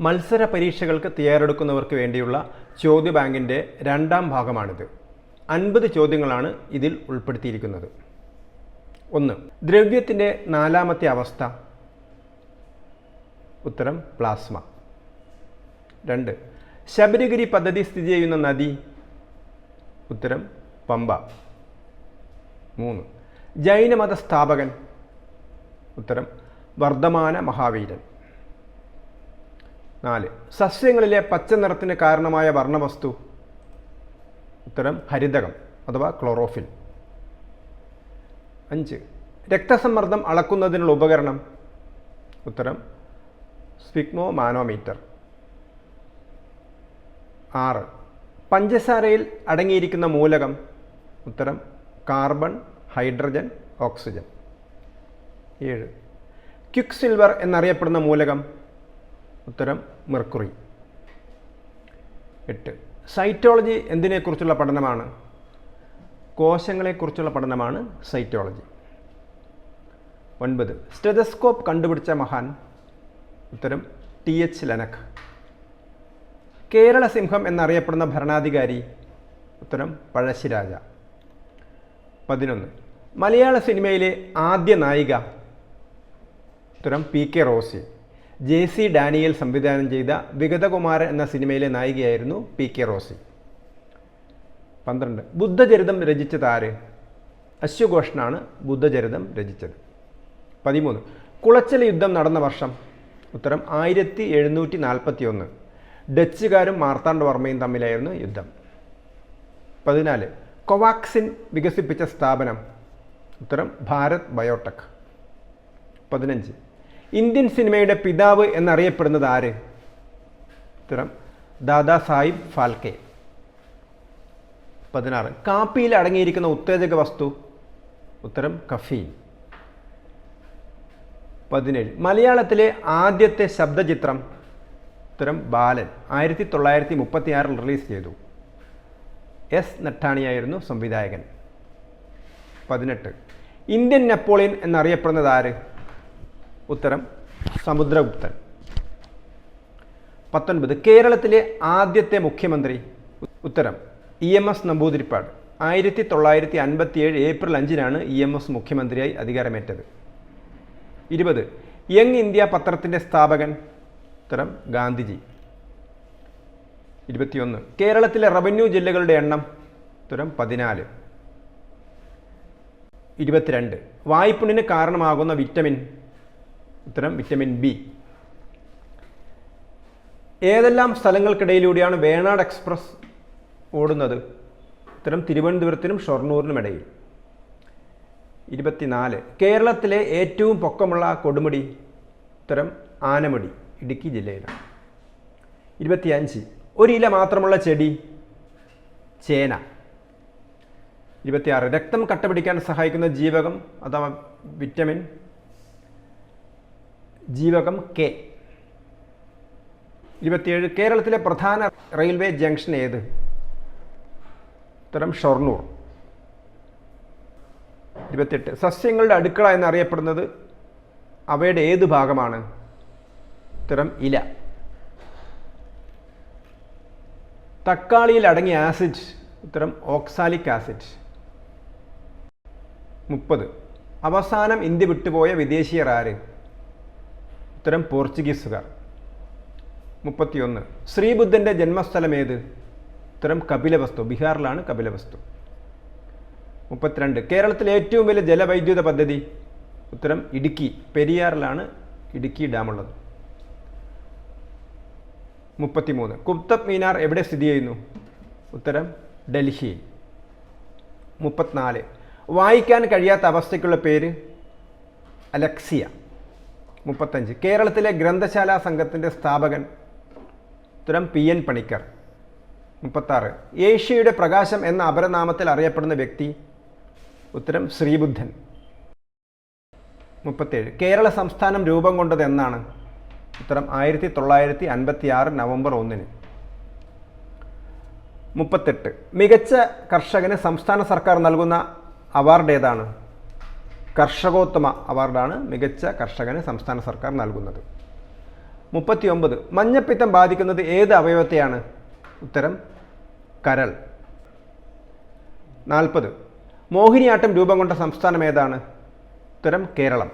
മത്സര പരീക്ഷകൾക്ക് തയ്യാറെടുക്കുന്നവർക്ക് വേണ്ടിയുള്ള ചോദ്യ ബാങ്കിന്റെ രണ്ടാം ഭാഗമാണിത്. അൻപത് ചോദ്യങ്ങളാണ് ഇതിൽ ഉൾപ്പെടുത്തിയിരിക്കുന്നത്. ഒന്ന് ദ്രവ്യത്തിന്റെ നാലാമത്തെ അവസ്ഥ. ഉത്തരം പ്ലാസ്മ. രണ്ട് ശബരിഗിരി പദ്ധതി സ്ഥിതി ചെയ്യുന്ന നദി. ഉത്തരം പമ്പ. മൂന്ന് ജൈനമത സ്ഥാപകൻ. ഉത്തരം വർദ്ധമാന മഹാവീരൻ. നാല്. സസ്യങ്ങളിലെ പച്ച നിറത്തിന് കാരണമായ വർണവസ്തു. ഉത്തരം ഹരിതകം അഥവാ ക്ലോറോഫിൽ. അഞ്ച്. രക്തസമ്മർദ്ദം അളക്കുന്നതിനുള്ള ഉപകരണം. ഉത്തരം സ്പിഗ്മോ മാനോമീറ്റർ ആറ്. പഞ്ചസാരയിൽ അടങ്ങിയിരിക്കുന്ന മൂലകം. ഉത്തരം കാർബൺ ഹൈഡ്രജൻ ഓക്സിജൻ. ഏഴ്. ക്യുക്ക് സിൽവർ എന്നറിയപ്പെടുന്ന മൂലകം. ഉത്തരം മെർക്കുറി. എട്ട്. സൈറ്റോളജി എന്തിനെക്കുറിച്ചുള്ള പഠനമാണ്? കോശങ്ങളെക്കുറിച്ചുള്ള പഠനമാണ് സൈറ്റോളജി. ഒൻപത്. സ്റ്റെതസ്കോപ്പ് കണ്ടുപിടിച്ച മഹാൻ? ഉത്തരം ടി എച്ച് ലനഖ് കേരള സിംഹം എന്നറിയപ്പെടുന്ന ഭരണാധികാരി? ഉത്തരം പഴശ്ശിരാജ പതിനൊന്ന്. മലയാള സിനിമയിലെ ആദ്യ നായിക? ഉത്തരം P K Rosy. J C Daniel സംവിധാനം ചെയ്ത വിഗതകുമാരൻ എന്ന സിനിമയിലെ നായികയായിരുന്നു പി കെ റോസി. പന്ത്രണ്ട്. ബുദ്ധചരിതം രചിച്ചത് ആര്? അശ്വഘോഷനാണ് ബുദ്ധചരിതം രചിച്ചത്. പതിമൂന്ന്. കുളച്ചൽ യുദ്ധം നടന്ന വർഷം. ഉത്തരം ആയിരത്തി എഴുന്നൂറ്റി നാൽപ്പത്തി ഒന്ന് ഡച്ചുകാരും മാർത്താണ്ഡവർമ്മയും തമ്മിലായിരുന്നു യുദ്ധം. പതിനാല്. കൊവാക്സിൻ വികസിപ്പിച്ച സ്ഥാപനം. ഉത്തരം ഭാരത് ബയോടെക്. പതിനഞ്ച്. ഇന്ത്യൻ സിനിമയുടെ പിതാവ് എന്നറിയപ്പെടുന്നത് ആര്? ഉത്തരം ദാദാ സാഹിബ് ഫാൽക്കെ. പതിനാറ്. കാപ്പിയിൽ അടങ്ങിയിരിക്കുന്ന ഉത്തേജക വസ്തു? ഉത്തരം കഫീൻ. പതിനേഴ്. മലയാളത്തിലെ ആദ്യത്തെ ശബ്ദചിത്രം? ഉത്തരം ബാലൻ. ആയിരത്തി തൊള്ളായിരത്തി മുപ്പത്തി ആറിൽ റിലീസ് ചെയ്തു. എസ് നട്ടാണിയായിരുന്നു സംവിധായകൻ. പതിനെട്ട്. ഇന്ത്യൻ നെപ്പോളിയൻ എന്നറിയപ്പെടുന്നത് ആര്? ഉത്തരം സമുദ്രഗുപ്തൻ. പത്തൊൻപത് കേരളത്തിലെ ആദ്യത്തെ മുഖ്യമന്ത്രി. ഉത്തരം ഇ എം എസ് നമ്പൂതിരിപ്പാട്. ആയിരത്തി തൊള്ളായിരത്തി അൻപത്തിയേഴ് ഏപ്രിൽ അഞ്ചിനാണ് ഇ എം എസ് മുഖ്യമന്ത്രിയായി അധികാരമേറ്റത്. ഇരുപത് യങ് ഇന്ത്യ പത്രത്തിന്റെ സ്ഥാപകൻ. ഉത്തരം ഗാന്ധിജി. ഇരുപത്തിയൊന്ന് കേരളത്തിലെ റവന്യൂ ജില്ലകളുടെ എണ്ണം. ഉത്തരം പതിനാല്. ഇരുപത്തിരണ്ട് വായ്പുണിന് കാരണമാകുന്ന വിറ്റമിൻ. ഉത്തരം വിറ്റമിൻ ബി ഏതെല്ലാം സ്ഥലങ്ങൾക്കിടയിലൂടെയാണ് വേണാട് എക്സ്പ്രസ് ഓടുന്നത്? ഉത്തരം തിരുവനന്തപുരത്തിനും ഷൊർണൂരിനും ഇടയിൽ. ഇരുപത്തിനാല്. കേരളത്തിലെ ഏറ്റവും പൊക്കമുള്ള കൊടുമുടി? ഉത്തരം ആനമുടി ഇടുക്കി ജില്ലയിലാണ്. ഇരുപത്തിയഞ്ച്. ഒരു ഇല മാത്രമുള്ള ചെടി? ചേന. ഇരുപത്തിയാറ്. രക്തം കട്ടപിടിക്കാൻ സഹായിക്കുന്ന ജീവകം അഥവാ വിറ്റമിൻ ജീവകം കെ. ഇരുപത്തിയേഴ് കേരളത്തിലെ പ്രധാന റെയിൽവേ ജംഗ്ഷൻ ഏത്? ഉത്തരം ഷൊർണൂർ. ഇരുപത്തെട്ട് സസ്യങ്ങളുടെ അടുക്കള എന്നറിയപ്പെടുന്നത് അവയുടെ ഏത് ഭാഗമാണ്? ഉത്തരം ഇല. തക്കാളിയിൽ അടങ്ങിയ ആസിഡ് ഉത്തരം ഓക്സാലിക് ആസിഡ്. മുപ്പത് അവസാനം ഇന്ത്യ വിട്ടുപോയ വിദേശീയർ ആര്? ഉത്തരം പോർച്ചുഗീസുകാർ. മുപ്പത്തിയൊന്ന്. ശ്രീബുദ്ധന്റെ ജന്മസ്ഥലം ഏത്? ഉത്തരം കപിലവസ്തു ബീഹാറിലാണ് കപിലവസ്തു. മുപ്പത്തിരണ്ട്. കേരളത്തിലെ ഏറ്റവും വലിയ ജലവൈദ്യുത പദ്ധതി? ഉത്തരം ഇടുക്കി പെരിയാറിലാണ് ഇടുക്കി ഡാമുള്ളത്. മുപ്പത്തിമൂന്ന്. കുത്തബ് മീനാർ എവിടെ സ്ഥിതി ചെയ്യുന്നു? ഉത്തരം ഡൽഹി. മുപ്പത്തിനാല്. വായിക്കാൻ കഴിയാത്ത അവസ്ഥയ്ക്കുള്ള പേര്? അലക്സിയ. മുപ്പത്തഞ്ച്. കേരളത്തിലെ ഗ്രന്ഥശാല സംഘത്തിന്റെ സ്ഥാപകൻ തുരം പി എൻ പണിക്കർ. മുപ്പത്താറ്. ഏഷ്യയുടെ പ്രകാശം എന്ന അപരനാമത്തിൽ അറിയപ്പെടുന്ന വ്യക്തി ഉത്തരം ശ്രീബുദ്ധൻ. മുപ്പത്തേഴ്. കേരള സംസ്ഥാനം രൂപം കൊണ്ടത് എന്നാണ് ഉത്തരം ആയിരത്തി തൊള്ളായിരത്തി അൻപത്തി ആറ് നവംബർ ഒന്നിന്. മുപ്പത്തെട്ട്. മികച്ച കർഷകന് സംസ്ഥാന സർക്കാർ നൽകുന്ന അവാർഡ് ഏതാണ്? കർഷകോത്തമ അവാർഡാണ് മികച്ച കർഷകന് സംസ്ഥാന സർക്കാർ നൽകുന്നത്. മുപ്പത്തി ഒമ്പത് മഞ്ഞപ്പിത്തം ബാധിക്കുന്നത് ഏത് അവയവത്തെയാണ്? ഉത്തരം കരൾ. നാൽപ്പത് മോഹിനിയാട്ടം രൂപം കൊണ്ട സംസ്ഥാനം ഏതാണ്? ഉത്തരം കേരളം.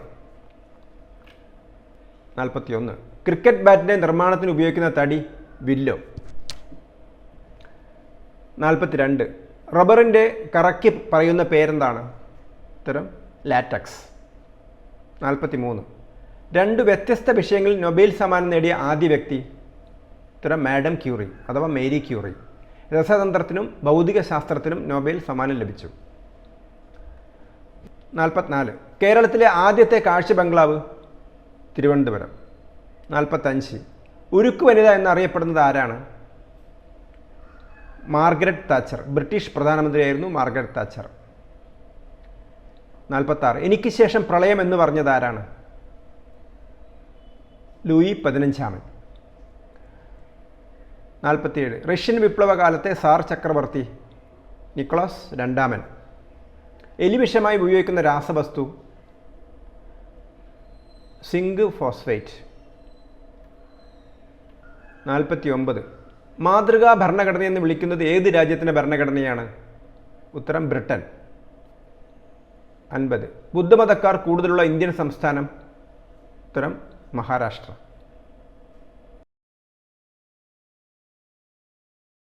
നാൽപ്പത്തിയൊന്ന് ക്രിക്കറ്റ് ബാറ്റിന്റെ നിർമ്മാണത്തിന് ഉപയോഗിക്കുന്ന തടി വില്ലോ. നാൽപ്പത്തിരണ്ട് റബ്ബറിന്റെ കറക്കി പറയുന്ന പേരെന്താണ്? ഉത്തരം ലാറ്റക്സ്. നാൽപ്പത്തി മൂന്ന് രണ്ട് വ്യത്യസ്ത വിഷയങ്ങളിൽ നൊബേൽ സമ്മാനം നേടിയ ആദ്യ വ്യക്തി ഉത്തരം മാഡം ക്യൂറി അഥവാ മേരി ക്യൂറി. രസതന്ത്രത്തിനും ഭൗതിക ശാസ്ത്രത്തിനും നൊബേൽ സമ്മാനം ലഭിച്ചു. നാൽപ്പത്തിനാല് കേരളത്തിലെ ആദ്യത്തെ കാഴ്ച ബംഗ്ലാവ് തിരുവനന്തപുരം. നാൽപ്പത്തഞ്ച് ഉരുക്കു വനിത എന്നറിയപ്പെടുന്നത് ആരാണ്? Margaret Thatcher. ബ്രിട്ടീഷ് പ്രധാനമന്ത്രിയായിരുന്നു മാർഗരറ്റ് താച്ചർ. നാൽപ്പത്താറ്. എനിക്ക് ശേഷം പ്രളയം എന്ന് പറഞ്ഞത് ആരാണ്? ലൂയി പതിനഞ്ചാമൻ. നാൽപ്പത്തിയേഴ്. റഷ്യൻ വിപ്ലവകാലത്തെ സാർ ചക്രവർത്തി നിക്കോളാസ് രണ്ടാമൻ. എലിവിഷമായി ഉപയോഗിക്കുന്ന രാസവസ്തു സിങ്ക് ഫോസ്ഫേറ്റ്. നാൽപ്പത്തി ഒമ്പത് മാതൃകാ ഭരണഘടനയെന്ന് വിളിക്കുന്നത് ഏത് രാജ്യത്തിന്റെ ഭരണഘടനയാണ്? ഉത്തരം ബ്രിട്ടൻ. അൻപത്. ബുദ്ധമതക്കാർ കൂടുതലുള്ള ഇന്ത്യൻ സംസ്ഥാനം ഉത്തരം മഹാരാഷ്ട്ര.